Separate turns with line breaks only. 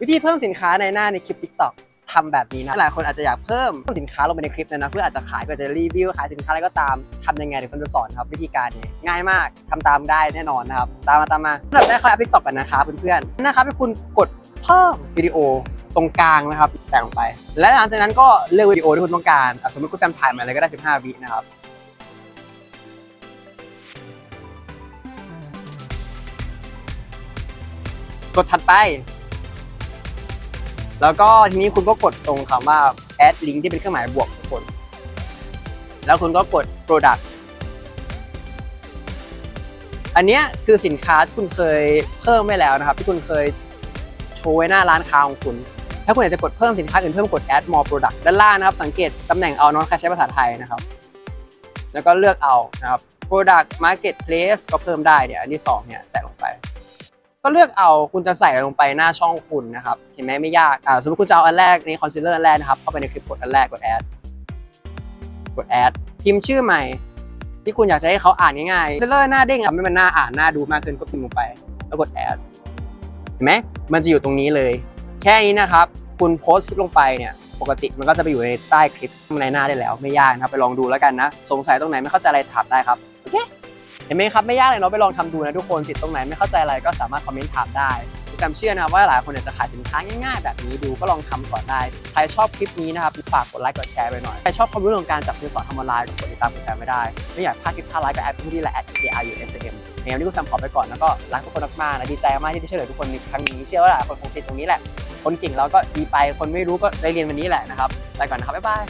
วิธีเพิ่มสินค้าในหน้าในคลิป TikTok ทำแบบนี้นะ หลายคนอาจจะอยากเพิ่มสินค้าลงไปในคลิปนะนะ เพื่ออาจจะขายเพื่อจะรีวิวขายสินค้าอะไรก็ตามทำยังไงเดี๋ยวฉันจะสอนครับวิธีการนี้ง่ายมากทำตามได้แน่นอนนะครับ ตามมาตามมาอันดับแรกเข้าแอป TikTok กันนะครับเพื่อนๆนะครับให้คุณกดเพิ่มวิดีโอตรงกลางนะครับแต่งลงไป และหลังจากนั้นก็เลือกวิดีโอที่คุณต้องการอะสมมติคุณแซมถ่ายมาอะไรก็ได้ 15 วินะครับกดถัดไป แล้วก็ทีนี้คุณก็กดตรงคำว่า add link ที่เป็นเครื่องหมายบวกทุกคน แล้วคุณก็กด product อันนี้คือสินค้าที่คุณเคยเพิ่มไว้แล้วนะครับ ที่คุณเคยโชว์ไว้หน้าร้านค้าของคุณ ถ้าคุณอยากจะกดเพิ่มสินค้าอื่นเพิ่มกด add more product ด้านล่างนะครับ สังเกตตำแหน่งเอาน้องใครใช้ภาษาไทยนะครับ แล้วก็เลือกเอานะครับ product marketplace ก็เพิ่มได้เนี่ยอันที่สองเนี่ยแตะลงไป ก็เลือกเอาคุณจะใส่ลงไปหน้าช่องคุณนะครับ เห็นไหมไม่ยากอ่าสมมติคุณจะเอาอันแรกในคอนซีลเลอร์อันแรกนะครับเข้าไปในคลิปกดอันแรกกดแอดกดแอดพิมพ์ชื่อใหม่ ที่คุณอยากจะให้เขาอ่านง่ายๆคอนซีลเลอร์หน้าเด้งทำให้มันหน้าอ่านหน้าดูมากขึ้นก็พิมพ์ลงไป แล้วกดแอดเห็นไหมมันจะอยู่ตรงนี้เลย แค่นี้นะครับ คุณโพสต์คลิปลงไปเนี่ยปกติมันก็จะไปอยู่ในใต้คลิปในหน้าได้แล้ว ไม่ยากนะครับไปลองดูแล้วกันนะ สงสัยตรงไหนไม่เข้าใจอะไรถามได้ครับโอเค เห็นไหมครับไม่ยากเลยเนาะไปลองทำดูนะทุกคนติดตรงไหนไม่เข้าใจอะไรก็สามารถคอมเมนต์ถามได้แซมเชื่อนะครับว่าหลายคนอยากจะขายสินค้าง่ายๆ แบบนี้ดูก็ลองทำก่อนได้ ใครชอบคลิปนี้นะครับฝากกดไลค์กดแชร์ไปหน่อย ใครชอบความรู้เรื่องการจับมือสอนทำออนไลน์กดติดตามกดแชร์ไม่ได้ ไม่อยากพลาดคลิปท่าไลค์ก็แอดที่นี่แหละ @ar u s m ในวันนี้ก็แซมขอไปก่อนแล้วก็รักทุกคนมากๆนะดีใจมากที่ได้ช่วยเหลือทุกคนในครั้งนี้เชื่อว่าหลายคนคงติดตรงนี้แหละคนเก่งเราก็ดีไปคนไม่รู้ก็ได้เรียนวันนี้แหละนะครับไปก่อนนะครับบ๊ายบาย